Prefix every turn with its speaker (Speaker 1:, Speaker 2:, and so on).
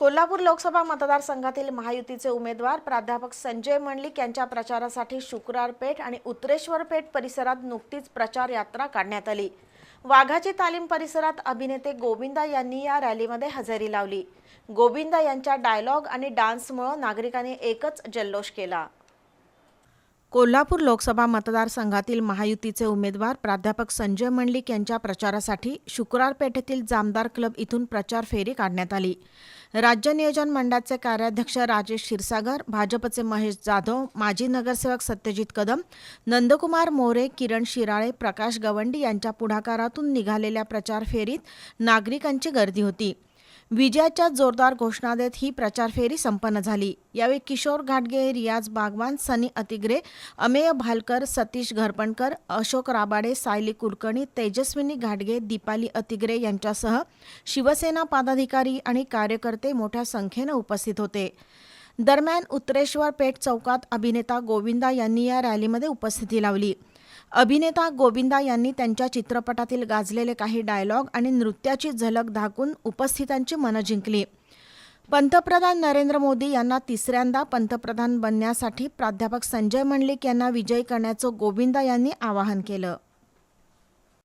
Speaker 1: कोल्हापूर लोकसभा मतदारसंघातील महायुतीचे उमेदवार प्राध्यापक संजय मंडलिक यांच्या प्रचारासाठी शुक्रारपेठ आणि उत्तरेश्वरपेठ परिसरात नुकतीच प्रचार यात्रा काढण्यात आली. वाघाची तालीम परिसरात अभिनेते गोविंदा यांनी या रॅलीमध्ये हजेरी लावली. गोविंदा यांच्या डायलॉग आणि डान्समुळे नागरिकांनी एकच जल्लोष केला. कोल्हापूर लोकसभा मतदारसंघातील महायुतीचे उमेदवार प्राध्यापक संजय मंडलिक यांच्या प्रचारासाठी शुक्रार पेठेतील जामदार क्लब इथून प्रचार फेरी काढण्यात आली. राज्य नियोजन मंडळाचे कार्याध्यक्ष राजेश क्षीरसागर भाजपचे महेश जाधव माजी नगरसेवक सत्यजित कदम नंदकुमार मोरे किरण शिराळे प्रकाश गवंडी यांच्या पुढाकारातून निघालेल्या प्रचार फेरीत नागरिकांची गर्दी होती. विजयाच्या जोरदार घोषणा देत ही प्रचार फेरी संपन्न झाली. यावेळी किशोर घाटगे रियाज बागवान सनी अतिग्रे अमेय भालकर सतीश घरपणकर अशोक राबाडे सायली कुलकर्णी तेजस्विनी घाटगे दीपाली अतिग्रे यांच्यासह शिवसेना पदाधिकारी आणि कार्यकर्ते मोठ्या संख्येनं उपस्थित होते. दरम्यान उत्तरेश्वर पेठ चौकात अभिनेता गोविंदा यांनी या रॅलीमध्ये उपस्थिती लावली. अभिनेता गोविंदा यांनी त्यांच्या चित्रपटातील गाजलेले काही डायलॉग आणि नृत्याची झलक दाखवून उपस्थितांची मनं जिंकली. पंतप्रधान नरेंद्र मोदी यांना तिसऱ्यांदा पंतप्रधान बनण्यासाठी प्राध्यापक संजय मंडलिक यांना विजयी करण्याचं गोविंदा यांनी आवाहन केलं.